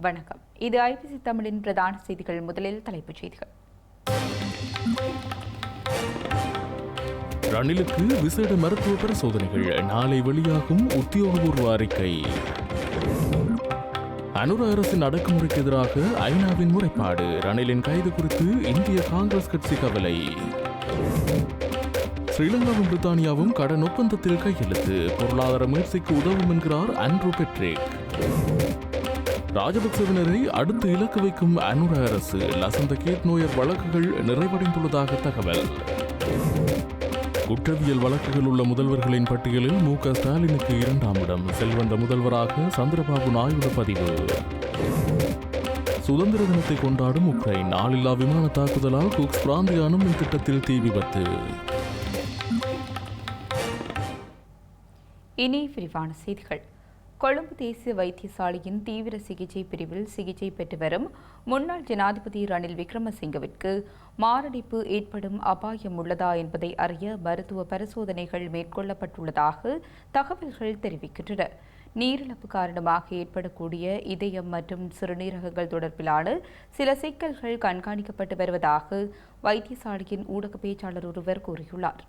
வணக்கம். இது ஐபிசி தமிழின் பிரதான செய்திகள். முதலில் தலைப்புச் செய்திகள். ரணிலுக்கு விசேட மருத்துவ பரிசோதனைகள் நாளை வெளியாகும் உத்தியோகபூர்வ அறிக்கை. அனுர அரசின் அடக்குமுறைக்கு எதிராக ஐநாவின் முறைப்பாடு. ரணிலின் கைது குறித்து இந்திய காங்கிரஸ் கட்சி கவலை. ஸ்ரீலங்காவும் பிரித்தானியாவும் கடன் ஒப்பந்தத்தில் கையெழுத்து. பொருளாதார முயற்சிக்கு உதவும் என்கிறார் அன்ட்ரூ பெட்ரிக். ராஜபக்சவினரை அடுத்து இலக்கு வைக்கும் அனுர அரசு லசந்த கேட் நோயர் வழக்குகள் நிறைவடைந்துள்ளதாக தகவல். குற்றவியல் வழக்குகள் உள்ள முதல்வர்களின் பட்டியலில் மு க ஸ்டாலினுக்கு இரண்டாம் இடம். செல்வந்த முதல்வராக சந்திரபாபு நாயுடு பதிவு. சுதந்திர தினத்தை கொண்டாடும் உக்ரைன். நாளில்லா விமான தாக்குதலால் குக்ஸ் பிராந்தியானும் இத்திட்டத்தில் தீ விபத்து. இனி விரிவான செய்திகள். கொழும்பு தேசிய வைத்தியசாலையின் தீவிர சிகிச்சை பிரிவில் சிகிச்சை பெற்று வரும் முன்னாள் ஜனாதிபதி ரணில் விக்ரமசிங்கவிற்கு மாரடைப்பு ஏற்படும் அபாயம் உள்ளதா என்பதை அறிய மருத்துவ பரிசோதனைகள் மேற்கொள்ளப்பட்டுள்ளதாக தகவல்கள் தெரிவிக்கின்றன. நீரிழப்பு காரணமாக ஏற்படக்கூடிய இதயம் மற்றும் சிறுநீரகங்கள் தொடர்பிலான சில சிக்கல்கள் கண்காணிக்கப்பட்டு வருவதாக வைத்தியசாலையின் ஊடக பேச்சாளர் ஒருவர் கூறியுள்ளார்.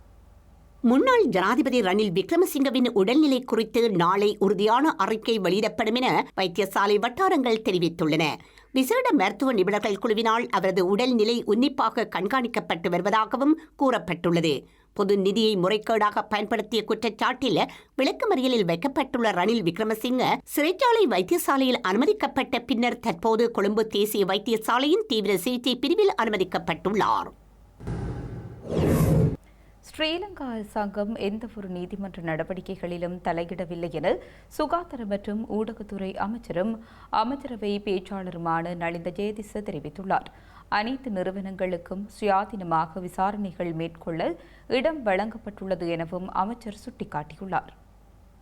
முன்னாள் ஜனாதிபதி ரணில் விக்ரமசிங்கவின் உடல்நிலை குறித்து நாளை உறுதியான அறிக்கை வெளியிடப்படும் என வைத்தியசாலை வட்டாரங்கள் தெரிவித்துள்ளன. விசேட மருத்துவ நிபுணர்கள் குழுவினால் அவரது உடல்நிலை உன்னிப்பாக கண்காணிக்கப்பட்டு வருவதாகவும் கூறப்பட்டுள்ளது. பொது நிதியை முறைகேடாக பயன்படுத்திய குற்றச்சாட்டில் விளக்கமறியலில் வைக்கப்பட்டுள்ள ரணில் விக்ரமசிங்க சிறைச்சாலை வைத்தியசாலையில் அனுமதிக்கப்பட்ட பின்னர் தற்போது கொழும்பு தேசிய வைத்தியசாலையின் தீவிர சிகிச்சை பிரிவில் அனுமதிக்கப்பட்டுள்ளார். ஸ்ரீலங்கா அரசாங்கம் எந்தவொரு நீதிமன்ற நடவடிக்கைகளிலும் தலையிடவில்லை என சுகாதார மற்றும் ஊடகத்துறை அமைச்சரும் அமைச்சரவை பேச்சாளருமான நலிந்த ஜெயதிச தெரிவித்துள்ளார். அனைத்து நிறுவனங்களுக்கும் சுயாதீனமாக விசாரணைகள் மேற்கொள்ள இடம் வழங்கப்பட்டுள்ளது எனவும் அமைச்சர் சுட்டிக்காட்டியுள்ளார்.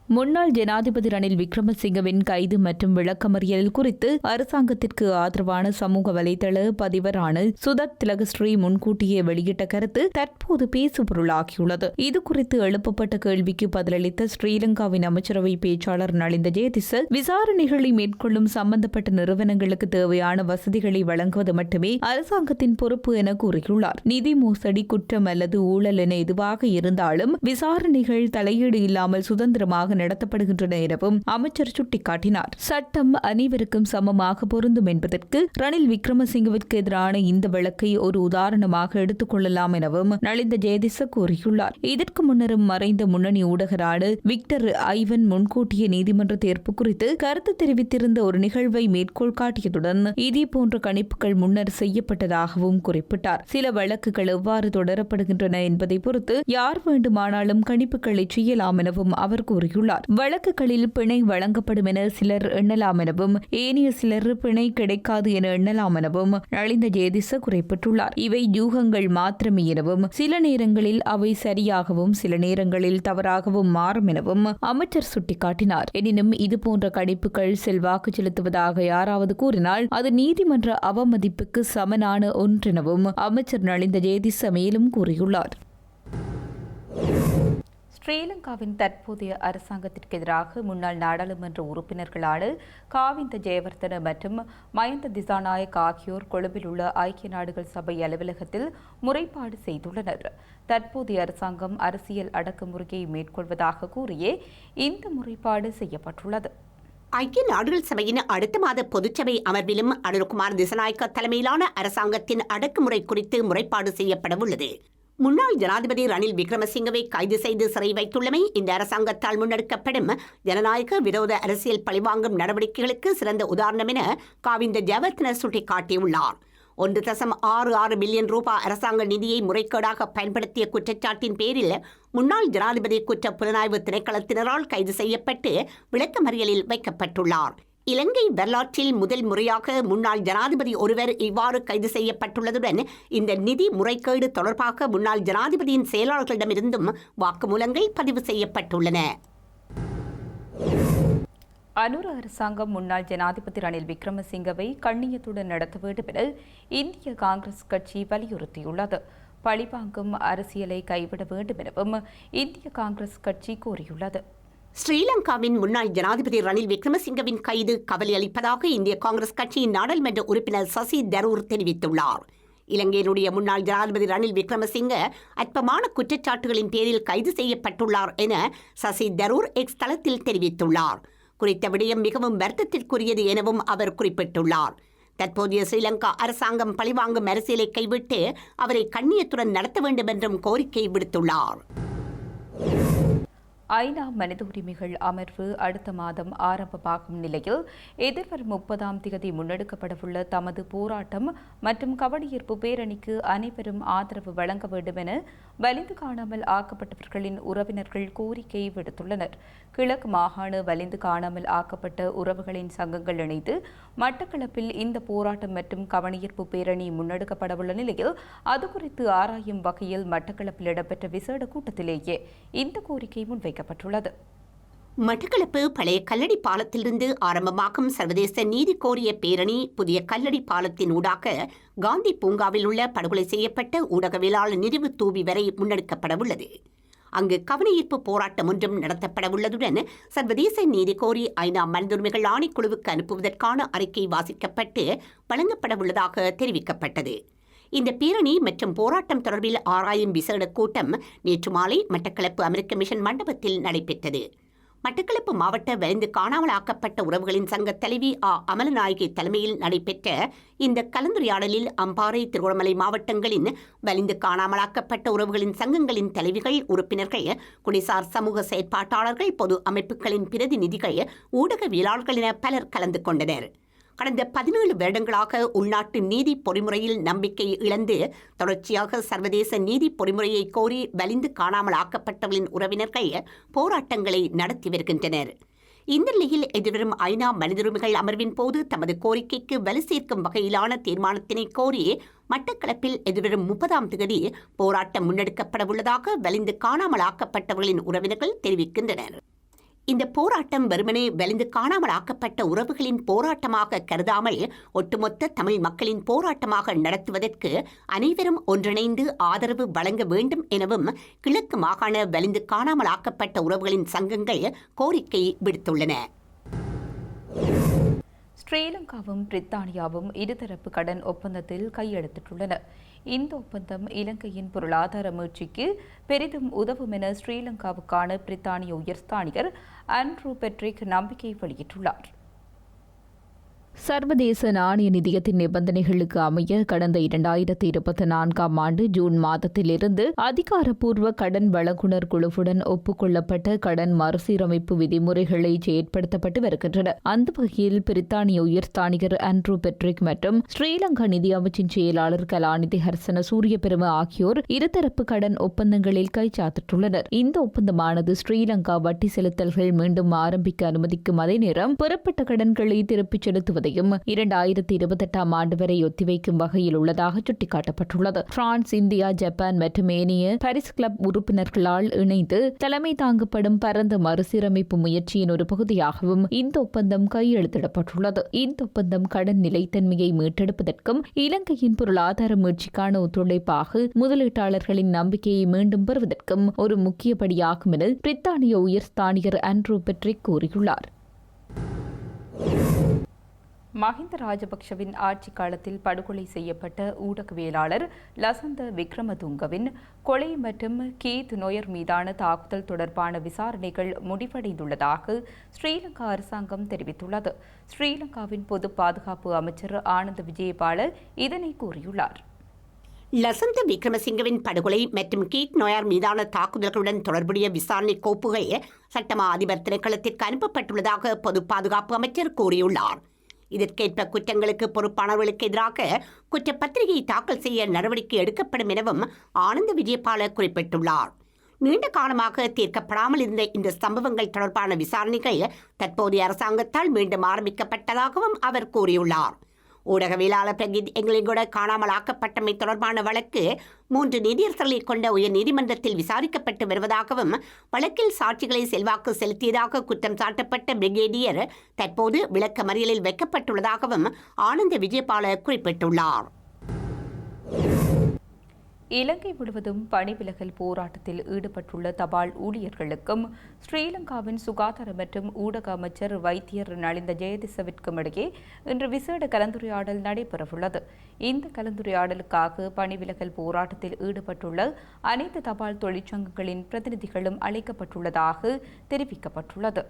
முன்னாள் ஜனாதிபதி ரணில் விக்ரமசிங்கவின் கைது மற்றும் விளக்கமறியல் குறித்து அரசாங்கத்திற்கு ஆதரவான சமூக வலைதள பதிவரான சுதத் திலகஸ்ரீ முன்கூட்டியே வெளியிட்ட கருத்து தற்போது பேசுபொருளாகியுள்ளது. இது குறித்து எழுப்பப்பட்ட கேள்விக்கு பதிலளித்த ஸ்ரீலங்காவின் அமைச்சரவை பேச்சாளர் நலிந்த ஜெயதிச விசாரணைகளை மேற்கொள்ளும் சம்பந்தப்பட்ட நிறுவனங்களுக்கு தேவையான வசதிகளை வழங்குவது மட்டுமே அரசாங்கத்தின் பொறுப்பு என கூறியுள்ளார். நிதி மோசடி குற்றம் அல்லது ஊழல் என எதுவாக இருந்தாலும் விசாரணைகள் தலையீடு இல்லாமல் சுதந்திரமாக நடத்தப்படுகின்றன எனவும் அமைச்சர் சுட்டிக்காட்டினார். சட்டம் அனைவருக்கும் சமமாக பொருந்தும் என்பதற்கு ரணில் விக்ரமசிங்கவிற்கு எதிரான இந்த வழக்கை ஒரு உதாரணமாக எடுத்துக் கொள்ளலாம் எனவும் நலிந்த ஜெயதிச கூறியுள்ளார். இதற்கு முன்னரும் மறைந்த முன்னணி ஊடகரான விக்டர் ஐவன் முன்கூட்டிய நீதிமன்ற தீர்ப்பு குறித்து கருத்து தெரிவித்திருந்த ஒரு நிகழ்வை மேற்கோள் காட்டியதுடன் இதே போன்ற கணிப்புகள் முன்னர் செய்யப்பட்டதாகவும் குறிப்பிட்டார். சில வழக்குகள் எவ்வாறு தொடரப்படுகின்றன என்பதை பொறுத்து யார் வேண்டுமானாலும் கணிப்புகளை செய்யலாம் எனவும் அவர் கூறியுள்ளார். வழக்குகளில் பிணை வழங்கப்படும் என சிலர் எண்ணலாம் எனவும் ஏனைய சிலர் பிணை கிடைக்காது என எண்ணலாம் எனவும் நலிந்த ஜேதிச குறிப்பிட்டுள்ளார். இவை யூகங்கள் மாத்திரமே எனவும் சில நேரங்களில் அவை சரியாகவும் சில நேரங்களில் தவறாகவும் மாறும் எனவும் அமைச்சர் சுட்டிக்காட்டினார். எனினும் இதுபோன்ற கணிப்புகள் செல்வாக்கு செலுத்துவதாக யாராவது கூறினால் அது நீதிமன்ற அவமதிப்புக்கு சமனான ஒன்றெனவும் அமைச்சர் நலிந்த ஜேதிச மேலும் கூறியுள்ளார். ஸ்ரீலங்காவின் தற்போதைய அரசாங்கத்திற்கு எதிராக முன்னாள் நாடாளுமன்ற உறுப்பினர்களான காவிந்த ஜெயவர்தன மற்றும் மயந்த திசாநாயக் ஆகியோர் கொழும்பில் உள்ள ஐக்கிய நாடுகள் சபை அலுவலகத்தில் முறைப்பாடு செய்துள்ளனர். தற்போதைய அரசாங்கம் அரசியல் அடக்குமுறையை மேற்கொள்வதாக கூறியே இந்த முறைப்பாடு செய்யப்பட்டுள்ளது. ஐக்கிய நாடுகள் சபையின் அடுத்த மாத பொதுச்சபை அமர்விலும் அனுர்குமார் திசநாயக்க தலைமையிலான அரசாங்கத்தின் அடக்குமுறை குறித்து முறைப்பாடு செய்யப்படவுள்ளது. முன்னாள் ஜனாதிபதி ரணில் விக்ரமசிங்கவை கைது செய்து சிறை வைத்துள்ளமை இந்த அரசாங்கத்தால் முன்னெடுக்கப்படும். ஜனநாயக விரோத அரசியல் பழிவாங்கும் நடவடிக்கைகளுக்கு சிறந்த உதாரணம் என காவிந்த ஜெயவர்த்தன சுட்டிக்காட்டியுள்ளார். ஒன்று தசம் ஆறு ஆறு பில்லியன் ரூபாய் அரசாங்க நிதியை முறைகேடாக பயன்படுத்திய குற்றச்சாட்டின் பேரில் முன்னாள் ஜனாதிபதி குற்ற புலனாய்வு திணைக்களத்தினரால் கைது செய்யப்பட்டு விளக்கமறியலில் வைக்கப்பட்டுள்ளார். இலங்கை வரலாற்றில் முதல் முறையாக முன்னாள் ஜனாதிபதி ஒருவர் இவ்வாறு கைது செய்யப்பட்டுள்ளதுடன் இந்த நிதி முறைகேடு தொடர்பாக முன்னாள் ஜனாதிபதியின் செயலாளர்களிடமிருந்தும் வாக்குமூலங்கள் பதிவு செய்யப்பட்டுள்ளன. அனுர அரசாங்கம் முன்னாள் ஜனாதிபதி ரணில் விக்ரமசிங்கவை கண்ணியத்துடன் நடத்த வேண்டும் என இந்திய காங்கிரஸ் கட்சி வலியுறுத்தியுள்ளது. பழிவாங்கும் அரசியலை கைவிட வேண்டும் எனவும் இந்திய காங்கிரஸ் கட்சி கூறியுள்ளது. ஸ்ரீலங்காவின் முன்னாள் ஜனாதிபதி ரணில் விக்ரமசிங்கவின் கைது கவலை அளிப்பதாக இந்திய காங்கிரஸ் கட்சியின் நாடாளுமன்ற உறுப்பினர் சசி தரூர் தெரிவித்துள்ளார். இலங்கையினுடைய முன்னாள் ஜனாதிபதி ரணில் விக்ரமசிங்க அற்பமான குற்றச்சாட்டுகளின் பேரில் கைது செய்யப்பட்டுள்ளார் என சசி தரூர் எக்ஸ் தளத்தில் தெரிவித்துள்ளார். குறித்த விடயம் மிகவும் வருத்தத்திற்குரியது எனவும் அவர் குறிப்பிட்டுள்ளார். தற்போதைய ஸ்ரீலங்கா அரசாங்கம் பழிவாங்கும் அரசியலை கைவிட்டு அவரை கண்ணியத்துடன் நடத்த வேண்டும் என்றும் கோரிக்கை விடுத்துள்ளார். ஐநா மனித உரிமைகள் அமர்வு அடுத்த மாதம் ஆரம்பமாகும் நிலையில் எதிர்வரும் முப்பதாம் தேதி முன்னெடுக்கப்படவுள்ள தமது போராட்டம் மற்றும் கவனியீர்ப்பு பேரணிக்கு அனைவரும் ஆதரவு வழங்க வேண்டும் என வலிந்து காணாமல் ஆக்கப்பட்டவர்களின் உறவினர்கள் கோரிக்கை விடுத்துள்ளனர். கிழக்கு மாகாண வலிந்து காணாமல் ஆக்கப்பட்ட உறவுகளின் சங்கங்கள் இணைந்து மட்டக்களப்பில் இந்த போராட்டம் மற்றும் கவனியீர்ப்பு பேரணி முன்னெடுக்கப்படவுள்ள நிலையில் அது குறித்து ஆராயும் வகையில் மட்டக்களப்பில் இடம்பெற்ற விசேட கூட்டத்திலேயே இந்த கோரிக்கை முன்வைக்கப்பட்டுள்ளது. மட்டக்களப்பு பழைய கல்லடி பாலத்திலிருந்து ஆரம்பமாகும் சர்வதேச நீதி கோரிய பேரணி புதிய கல்லடி பாலத்தின் ஊடாக காந்தி பூங்காவில் உள்ள படுகொலை செய்யப்பட்ட ஊடகவியலாளர் நினைவு தூவி வரை முன்னெடுக்கப்படவுள்ளது. அங்கு கவனஈர்ப்பு போராட்டம் ஒன்றும் நடத்தப்படவுள்ளதுடன் சர்வதேச நீதி கோரி ஐநா மனிதுரிமைகள் ஆணைக்குழுவுக்கு அனுப்புவதற்கான அறிக்கை வாசிக்கப்பட்டு வழங்கப்படவுள்ளதாக தெரிவிக்கப்பட்டது. இந்த பேரணி மற்றும் போராட்டம் தொடர்பில் ஆராயும் விசேட கூட்டம் நேற்று மாலை மட்டக்களப்பு அமெரிக்க மிஷன் மண்டபத்தில் நடைபெற்றது. மட்டக்களப்பு மாவட்ட வலிந்து காணாமலாக்கப்பட்ட உறவுகளின் சங்க தலைவி ஆ. அமலநாயகி தலைமையில் நடைபெற்ற இந்த கலந்துரையாடலில் அம்பாறை திருகோணமலை மாவட்டங்களின் வலிந்து காணாமலாக்கப்பட்ட உறவுகளின் சங்கங்களின் தலைவிகள் உறுப்பினர்கள் குடிசார் சமூக செயற்பாட்டாளர்கள் பொது அமைப்புகளின் பிரதிநிதிகள் ஊடகவியலாளர்கள் என பலர் கலந்து கொண்டனர். கடந்த பதினேழு வருடங்களாக உள்நாட்டு நீதி பொறிமுறையில் நம்பிக்கை இழந்து தொடர்ச்சியாக சர்வதேச நீதி பொறிமுறையை கோரி வலிந்து காணாமல் ஆக்கப்பட்டவர்களின் உறவினர்கள் போராட்டங்களை நடத்தி வருகின்றனர். இந்த நிலையில் எதிர்வரும் ஐநா மனிதுரிமைகள் அமர்வின் போது தமது கோரிக்கைக்கு வலு சேர்க்கும் வகையிலான தீர்மானத்தினை கோரி மட்டக்களப்பில் எதிர்வரும் முப்பதாம் தேதி போராட்டம் முன்னெடுக்கப்படவுள்ளதாக வலிந்து காணாமல் ஆக்கப்பட்டவர்களின் உறவினர்கள் தெரிவிக்கின்றனர். இந்த போராட்டம் வெறுமனே வலிந்து காணாமல் ஆக்கப்பட்ட உறவுகளின் போராட்டமாக கருதாமல் ஒட்டுமொத்த தமிழ் மக்களின் போராட்டமாக நடத்துவதற்கு அனைவரும் ஒன்றிணைந்து ஆதரவு வழங்க வேண்டும் எனவும் கிழக்கு மாகாண வலிந்து காணாமல் ஆக்கப்பட்ட உறவுகளின் சங்கங்கள் கோரிக்கை விடுத்துள்ளன. ஸ்ரீலங்காவும் பிரித்தானியாவும் இருதரப்பு கடன் ஒப்பந்தத்தில் கையெழுத்திட்டுள்ளன. இந்த ஒப்பந்தம் இலங்கையின் பொருளாதார மீட்சிக்கு பெரிதும் உதவும் என ஸ்ரீலங்காவுக்கான பிரித்தானிய உயர்ஸ்தானிகர் ஆண்ட்ரூ பெட்ரிக் நம்பிக்கை வெளியிட்டுள்ளார். சர்வதேச நாணய நிதியத்தின் நிபந்தனைகளுக்கு அமைய கடந்த இரண்டாயிரத்தி இருபத்தி நான்காம் ஆண்டு ஜூன் மாதத்திலிருந்து அதிகாரப்பூர்வ கடன் வழங்குனர் குழுவுடன் ஒப்புக்கொள்ளப்பட்ட கடன் மறுசீரமைப்பு விதிமுறைகளை செயற்படுத்தப்பட்டு வருகின்றன. அந்த வகையில் பிரித்தானிய உயர்ஸ்தானிகர் ஆண்ட்ரூ பெட்ரிக் மற்றும் ஸ்ரீலங்கா நிதி அமைச்சின் செயலாளர் கலாநிதி ஹர்சன சூரியபெரும ஆகியோர் இருதரப்பு கடன் ஒப்பந்தங்களில் கைச்சாத்திட்டுள்ளனர் இந்த ஒப்பந்தமானது ஸ்ரீலங்கா வட்டி செலுத்தல்கள் மீண்டும் ஆரம்பிக்க அனுமதிக்கும் அதே நேரம் பெறப்பட்ட கடன்களை திருப்பிச் செலுத்துவது முழுவதையும் இரண்டாயிரத்தி இருபத்தெட்டாம் ஆண்டு வரை ஒத்திவைக்கும் வகையில் உள்ளதாக சுட்டிக்காட்டப்பட்டுள்ளது. பிரான்ஸ் இந்தியா ஜப்பான் மற்றும் ஏனைய பாரிஸ் கிளப் உறுப்பினர்களால் இணைந்து தலைமை தாங்கப்படும் பரந்த மறுசீரமைப்பு முயற்சியின் ஒரு பகுதியாகவும் இந்த ஒப்பந்தம் கையெழுத்திடப்பட்டுள்ளது. இந்த ஒப்பந்தம் கடன் நிலைத்தன்மையை மீட்டெடுப்பதற்கும் இலங்கையின் பொருளாதார மீட்சிக்கான ஒத்துழைப்பாக முதலீட்டாளர்களின் நம்பிக்கையை மீண்டும் பெறுவதற்கும் ஒரு முக்கிய படியாகும் என பிரித்தானிய உயர்ஸ்தானிகர் ஆண்ட்ரூ பெட்ரிக் கூறியுள்ளார். மஹிந்த ராஜபக்ஷவின் ஆட்சி காலத்தில் படுகொலை செய்யப்பட்ட ஊடகவியலாளர் லசந்த விக்ரமதுங்கவின் கொலை மற்றும் கீத் நொயர் மீதான தாக்குதல் தொடர்பான விசாரணைகள் முடிவடைந்துள்ளதாக ஸ்ரீலங்கா அரசாங்கம் தெரிவித்துள்ளது. ஸ்ரீலங்காவின் பொது பாதுகாப்பு அமைச்சர் ஆனந்த் விஜயபால இதனை கூறியுள்ளார். லசந்த விக்ரமசிங்கவின் படுகொலை மற்றும் கீட் நோயார் மீதான தாக்குதல்களுடன் தொடர்புடைய விசாரணை கோப்புகள் சட்டமா அதிபர் திணைக்களத்திற்கு அனுப்பப்பட்டுள்ளதாக பொது பாதுகாப்பு அமைச்சர் கூறியுள்ளார். இதற்கேற்ப குற்றங்களுக்கு பொறுப்பானவர்களுக்கு எதிராக குற்றப்பத்திரிகையை தாக்கல் செய்ய நடவடிக்கை எடுக்கப்படும் எனவும் ஆனந்த விஜயபால குறிப்பிட்டுள்ளார். நீண்ட காலமாக தீர்க்கப்படாமல் இருந்த இந்த சம்பவங்கள் தொடர்பான விசாரணைகள் தற்போதைய அரசாங்கத்தால் மீண்டும் ஆரம்பிக்கப்பட்டதாகவும் அவர் கூறியுள்ளார். ஊடகவியலாளர் பிரகித் எங்களின் காணாமல் ஆக்கப்பட்டமை தொடர்பான வழக்கு மூன்று நீதியரசர்களை கொண்ட உயர் நீதிமன்றத்தில் விசாரிக்கப்பட்டு வருவதாகவும் வழக்கில் சாட்சிகளை செல்வாக்கு செலுத்தியதாக குற்றம் சாட்டப்பட்ட பிரிகேடியர் தற்போது விளக்க மறியலில் வைக்கப்பட்டுள்ளதாகவும் ஆனந்த விஜயபால குறிப்பிட்டுள்ளார். இலங்கை முழுவதும் பணிவிலகல் போராட்டத்தில் ஈடுபட்டுள்ள தபால் ஊழியர்களுக்கும் ஸ்ரீலங்காவின் சுகாதார மற்றும் ஊடக அமைச்சர் வைத்தியர் நலிந்த ஜெயதிசவிற்கும் இடையே இன்று விசேட கலந்துரையாடல் நடைபெறவுள்ளது. இந்த கலந்துரையாடலுக்காக பணிவிலகல் போராட்டத்தில் ஈடுபட்டுள்ள அனைத்து தபால் தொழிற்சங்கங்களின் பிரதிநிதிகளும் அழைக்கப்பட்டுள்ளதாக தெரிவிக்கப்பட்டுள்ளது.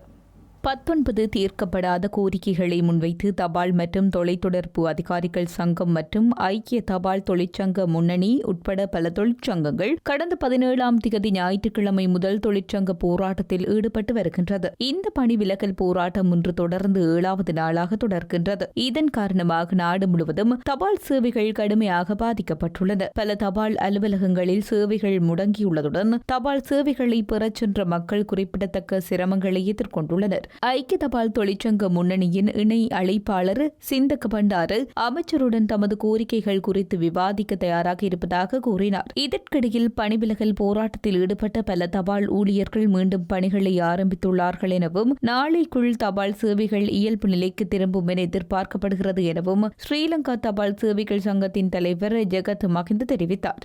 பத்தொன்பது தீர்க்கப்படாத கோரிக்கைகளை முன்வைத்து தபால் மற்றும் தொலைத்தொடர்பு அதிகாரிகள் சங்கம் மற்றும் ஐக்கிய தபால் தொழிற்சங்க முன்னணி உட்பட பல தொழிற்சங்கங்கள் கடந்த பதினேழாம் திகதி ஞாயிற்றுக்கிழமை முதல் தொழிற்சங்க போராட்டத்தில் ஈடுபட்டு வருகின்றது. இந்த பணி விலகல் போராட்டம் இன்று தொடர்ந்து ஏழாவது நாளாக தொடர்கின்றது. இதன் காரணமாக நாடு முழுவதும் தபால் சேவைகள் கடுமையாக பாதிக்கப்பட்டுள்ளன பல தபால் அலுவலகங்களில் சேவைகள் முடங்கியுள்ளதுடன் தபால் சேவைகளை பெறச் சென்ற மக்கள் குறிப்பிடத்தக்க சிரமங்களை எதிர்கொண்டுள்ளனர். ஐக்கிய தபால் தொழிற்சங்க முன்னணியின் இணை அழைப்பாளர் சிந்தக் பண்டாறு அமைச்சருடன் தமது கோரிக்கைகள் குறித்து விவாதிக்க தயாராக இருப்பதாக கூறினார். இதற்கிடையில் பணிவிலகல் போராட்டத்தில் ஈடுபட்ட பல தபால் ஊழியர்கள் மீண்டும் பணிகளை ஆரம்பித்துள்ளார்கள் எனவும் நாளைக்குள் தபால் சேவைகள் இயல்பு நிலைக்கு திரும்பும் என எதிர்பார்க்கப்படுகிறது எனவும் ஸ்ரீலங்கா தபால் சேவைகள் சங்கத்தின் தலைவர் ஜெகத் மகிந்த தெரிவித்தார்.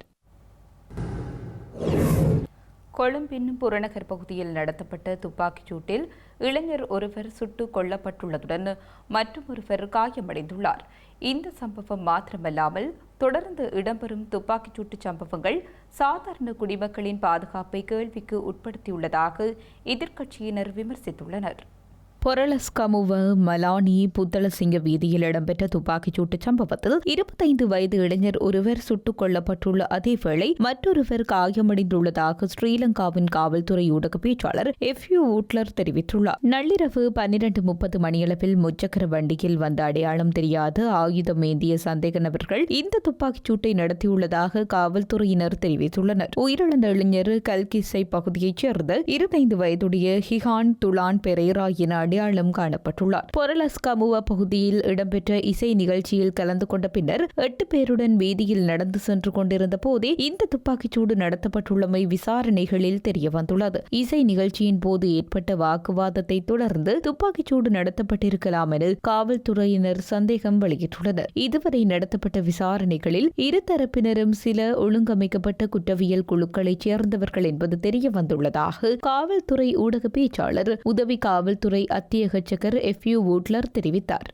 கொழும்பின் புறநகர் பகுதியில் நடத்தப்பட்ட துப்பாக்கிச் சூட்டில் இளைஞர் ஒருவர் சுட்டு கொல்லப்பட்டுள்ளதுடன் மற்றொருவர் காயமடைந்துள்ளார். இந்த சம்பவம் மாத்திரமல்லாமல் தொடர்ந்து இடம்பெறும் துப்பாக்கிச் சூட்டு சம்பவங்கள் சாதாரண குடிமக்களின் பாதுகாப்பை கேள்விக்கு உட்படுத்தியுள்ளதாக எதிர்க்கட்சியினர் விமர்சித்துள்ளனர். பொரலஸ்கமுவ மலானி புத்தளசிங்க வீதியில் இடம்பெற்ற துப்பாக்கிச் சூட்டு சம்பவத்தில் இருபத்தைந்து வயது இளைஞர் ஒருவர் சுட்டுக் கொல்லப்பட்டுள்ள அதேவேளை மற்றொருவர் காயமடைந்துள்ளதாக ஸ்ரீலங்காவின் காவல்துறை ஊடக பேச்சாளர் எஃப் யூ ஊட்லர் தெரிவித்துள்ளார். நள்ளிரவு பன்னிரண்டு முப்பது மணியளவில் முச்சக்கர வண்டியில் வந்த அடையாளம் தெரியாத ஆயுதம் ஏந்திய சந்தேக நபர்கள் இந்த துப்பாக்கிச் சூட்டை நடத்தியுள்ளதாக காவல்துறையினர் தெரிவித்துள்ளனர். உயிரிழந்த இளைஞர் கல்கிசை பகுதியைச் சேர்ந்த இருபத்தைந்து வயதுடைய ஹிஹான் துலான் பெரேரா என அடையாளம் காணப்பட்டுள்ளார். பொரலஸ்கமுவ பகுதியில் இடம்பெற்ற இசை நிகழ்ச்சியில் கலந்து கொண்ட பின்னர் எட்டு பேருடன் வீதியில் நடந்து சென்று கொண்டிருந்த போதே இந்த துப்பாக்கிச்சூடு நடத்தப்பட்டுள்ளமை விசாரணைகளில் தெரியவந்துள்ளது. இசை நிகழ்ச்சியின் போது ஏற்பட்ட வாக்குவாதத்தை தொடர்ந்து துப்பாக்கிச்சூடு நடத்தப்பட்டிருக்கலாம் என காவல்துறையினர் சந்தேகம் வெளியிட்டுள்ளனர். இதுவரை நடத்தப்பட்ட விசாரணைகளில் இருதரப்பினரும் சில ஒழுங்கமைக்கப்பட்ட குற்றவியல் குழுக்களைச் சேர்ந்தவர்கள் என்பது தெரியவந்துள்ளதாக காவல்துறை ஊடக பேச்சாளர் உதவி காவல்துறை அத்தியகச்சகர் எஃப் யூ வூட்லர் தெரிவித்தார்.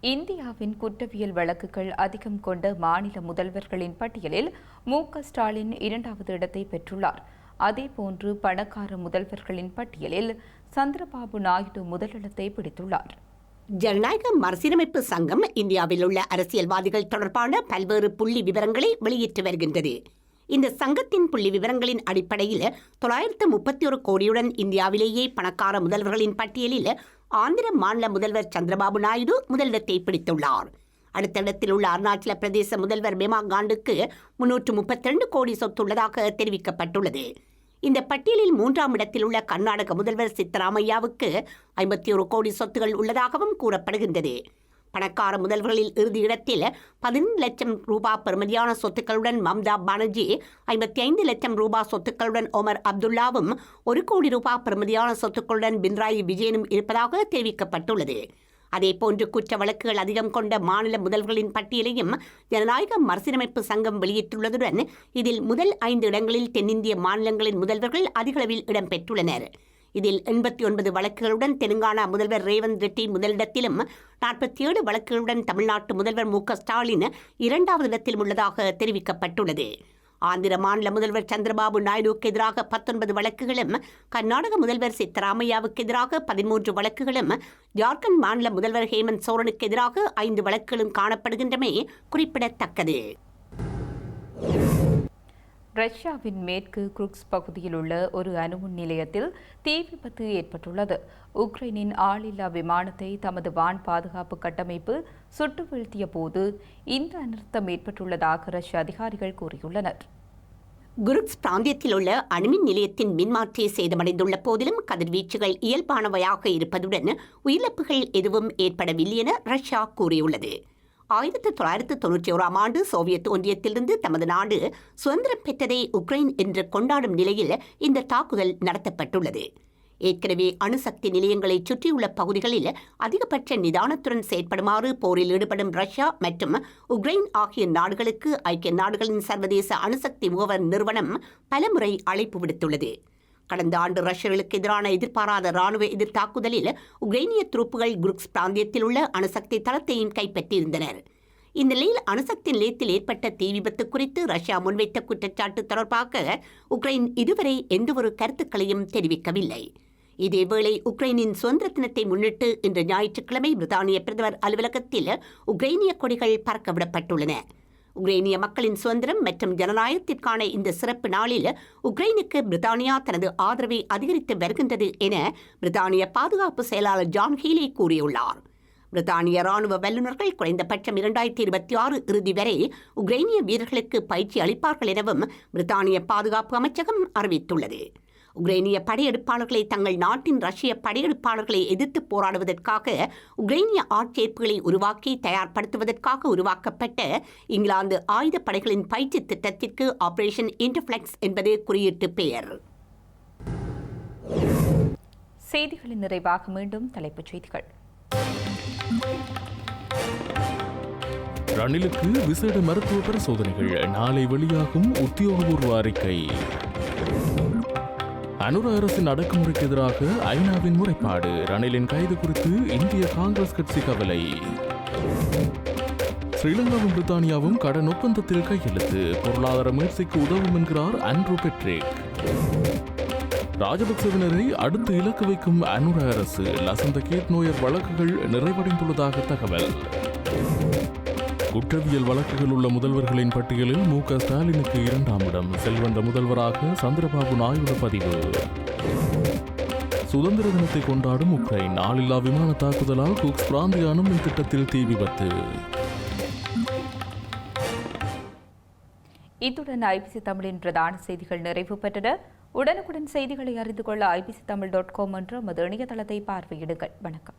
இந்தியாவின் குற்றவியல் வழக்குகள் அதிகம் கொண்ட மாநில முதல்வர்களின் பட்டியலில் மு க ஸ்டாலின் இரண்டாவது இடத்தை பெற்றுள்ளார். அதேபோன்று பணக்கார முதல்வர்களின் பட்டியலில் சந்திரபாபு நாயுடு முதலிடத்தை பிடித்துள்ளார். ஜனநாயக மறுசீரமைப்பு சங்கம் இந்தியாவில் உள்ள அரசியல்வாதிகள் தொடர்பான பல்வேறு புள்ளி விவரங்களை வெளியிட்டு வருகின்றது. இந்த சங்கத்தின் புள்ளி விவரங்களின் அடிப்படையில் தொள்ளாயிரத்து முப்பத்தி ஒரு கோடியுடன் இந்தியாவிலேயே பணக்கார முதல்வர்களின் பட்டியலில் ஆந்திர மாநில முதல்வர் சந்திரபாபு நாயுடு முதலிடத்தை பிடித்துள்ளார். அடுத்த இடத்தில் உள்ள அருணாச்சல பிரதேச முதல்வர் பெமா காண்டுக்கு முன்னூற்று முப்பத்தி ரெண்டு கோடி சொத்துள்ளதாக தெரிவிக்கப்பட்டுள்ளது. இந்த பட்டியலில் மூன்றாம் இடத்தில் உள்ள கர்நாடக முதல்வர் சித்தராமையாவுக்கு ஐம்பத்தி ஒரு கோடி சொத்துகள் உள்ளதாகவும் கூறப்படுகின்றது. பணக்கார முதல்வர்களில் இறுதி இடத்தில் பதினைந்து லட்சம் ரூபாய் பெறுமதியான சொத்துக்களுடன் மம்தா பானர்ஜி ஐம்பத்தி ஐந்து லட்சம் ரூபாய் சொத்துக்களுடன் ஒமர் அப்துல்லாவும் ஒரு கோடி ரூபாய் பெறுமதியான சொத்துக்களுடன் பின்ராயி விஜயனும் இருப்பதாக தெரிவிக்கப்பட்டுள்ளது. அதேபோன்று குற்ற வழக்குகள் அதிகம் கொண்ட மாநில முதல்வர்களின் பட்டியலையும் ஜனநாயக மறுசீரமைப்பு சங்கம் வெளியிட்டுள்ளதுடன் இதில் முதல் ஐந்து இடங்களில் தென்னிந்திய மாநிலங்களின் முதல்வர்கள் அதிகளவில் இடம்பெற்றுள்ளனர். இதில் எண்பத்தி ஒன்பது வழக்குகளுடன் தெலுங்கானா முதல்வர் ரேவந்த் ரெட்டி முதலிடத்திலும் நாற்பத்தி ஏழு வழக்குகளுடன் தமிழ்நாட்டு முதல்வர் மு க ஸ்டாலின் இரண்டாவது இடத்திலும் உள்ளதாக தெரிவிக்கப்பட்டுள்ளது. ஆந்திர மாநில முதல்வர் சந்திரபாபு நாயுடுவுக்கு எதிராக பத்தொன்பது வழக்குகளும் கர்நாடக முதல்வர் சித்தராமையாவுக்கு எதிராக பதிமூன்று வழக்குகளும் ஜார்க்கண்ட் மாநில முதல்வர் ஹேமந்த் சோரனுக்கு எதிராக ஐந்து வழக்குகளும் காணப்படுகின்றமை குறிப்பிடத்தக்கது. ரஷ்யாவின் மேற்கு குருக்ஸ் பகுதியில் உள்ள ஒரு அணுமின் நிலையத்தில் தீ விபத்து ஏற்பட்டுள்ளது. உக்ரைனின் ஆளில்லா விமானத்தை தமது வான் பாதுகாப்பு கட்டமைப்பு சுட்டு வீழ்த்திய போது இந்த அனர்த்தம் ஏற்பட்டுள்ளதாக ரஷ்ய அதிகாரிகள் கூறியுள்ளனர். குருக்ஸ் பிராந்தியத்தில் உள்ள அணுமின் நிலையத்தின் மின்மாற்றி சேதமடைந்துள்ள போதிலும் கதிர்வீச்சுகள் இயல்பானவையாக இருப்பதுடன் உயிரிழப்புகள் எதுவும் ஏற்படவில்லை என ரஷ்யா கூறியுள்ளது. ஆயிரத்தி தொள்ளாயிரத்து தொன்னூற்றி ஓராம் ஆண்டு சோவியத் ஒன்றியத்திலிருந்து தமது நாடு சுதந்திரம் பெற்றதை உக்ரைன் என்று கொண்டாடும் நிலையில் இந்த தாக்குதல் நடத்தப்பட்டுள்ளது. ஏற்கனவே அணுசக்தி நிலையங்களை சுற்றியுள்ள பகுதிகளில் அதிகபட்ச நிதானத்துடன் செயற்படுமாறு போரில் ஈடுபடும் ரஷ்யா மற்றும் உக்ரைன் ஆகிய நாடுகளுக்கு ஐக்கிய நாடுகளின் சர்வதேச அணுசக்தி முகவர் நிறுவனம் பலமுறை அழைப்பு விடுத்துள்ளது. கடந்த ஆண்டு ரஷ்யர்களுக்கு எதிரான எதிர்பாராத ராணுவ எதிர் தாக்குதலில் உக்ரைனிய துருப்புகள் குருக்ஸ் பிராந்தியத்தில் உள்ள அணுசக்தி தளத்தையும் கைப்பற்றியிருந்தனர். இந்நிலையில் அணுசக்தி நிலையத்தில் ஏற்பட்ட தீ விபத்து குறித்து ரஷ்யா முன்வைத்த குற்றச்சாட்டு தொடர்பாக உக்ரைன் இதுவரை எந்தவொரு கருத்துக்களையும் தெரிவிக்கவில்லை. இதேவேளை உக்ரைனின் சுதந்திர தினத்தை முன்னிட்டு இன்று ஞாயிற்றுக்கிழமை பிரித்தானிய பிரதமர் அலுவலகத்தில் உக்ரைனிய கொடிகள் பறக்கவிடப்பட்டுள்ளன உக்ரைனிய மக்களின் சுதந்திரம் மற்றும் ஜனநாயகத்திற்கான இந்த சிறப்பு நாளில் உக்ரைனுக்கு பிரித்தானியா தனது ஆதரவை அதிகரித்து வருகின்றது என பிரித்தானிய பாதுகாப்பு செயலாளர் ஜான் ஹீலே கூறியுள்ளார். பிரித்தானிய ராணுவ வல்லுநர்கள் குறைந்தபட்சம் இரண்டாயிரத்தி இருபத்தி ஆறு இறுதி வரை உக்ரைனிய வீரர்களுக்கு பயிற்சி அளிப்பார்கள் எனவும் பிரித்தானிய பாதுகாப்பு அமைச்சகம் அறிவித்துள்ளது. உக்ரைனிய படையெடுப்பாளர்களை தங்கள் நாட்டின் ரஷ்ய படையெடுப்பாளர்களை எதிர்த்து போராடுவதற்காக உக்ரைனிய ஆட்சேர்ப்புகளை உருவாக்கி தயார்படுத்துவதற்காக உருவாக்கப்பட்ட இங்கிலாந்து ஆயுதப் படைகளின் பயிற்சி திட்டத்திற்கு ஆபரேஷன் இன்டர்ஃப்ளெக்ஸ் என்பது குறியீட்டு பெயர். செய்திகளின் நிறைவாக மீண்டும் தலைப்புச் செய்திகள். ரணிலுக்கு விசேட மருத்துவ பரிசோதனைகள் நாளை வெளியாகும் உத்தியோகபூர்வ அறிக்கை. அனுர அரசின் அடக்குமுறைக்கு எதிராக ஐநாவின் முறைப்பாடு. ரணிலின் கைது குறித்து இந்திய காங்கிரஸ் கட்சி கவலை. ஸ்ரீலங்காவும் பிரித்தானியாவும் கடன் ஒப்பந்தத்தில் கையெழுத்து. பொருளாதார முயற்சிக்கு உதவும் என்கிறார் ஆண்ட்ரூ பெட்ரிக். ராஜபக்சவினரை அடுத்து இலக்கு வைக்கும் அனுர அரசு. லசந்த கேட் நோயர் வழக்குகள் நிறைவடைந்துள்ளதாக தகவல். குற்றவியல் வழக்குகள் உள்ள முதல்வர்களின் பட்டியலில் மு க ஸ்டாலினுக்கு இரண்டாம் இடம். செல்வந்த முதல்வராக சந்திரபாபு நாயுடு பதிவு. சுதந்திர தினத்தை கொண்டாடும் உக்ரைன். நாளில்லா விமான தாக்குதலால் குக்ஸ் பிராந்திய இத்திட்டத்தில் திட்டத்தில் தீ விபத்து. இத்துடன் ஐபிசி தமிழின் பிரதான செய்திகள் நிறைவு பெற்றன. உடனுக்குடன் செய்திகளை அறிந்து கொள்ள ஐபிசி தமிழ் டாட் காம் என்ற மது இணையதளத்தை பார்வையிடுங்கள். வணக்கம்.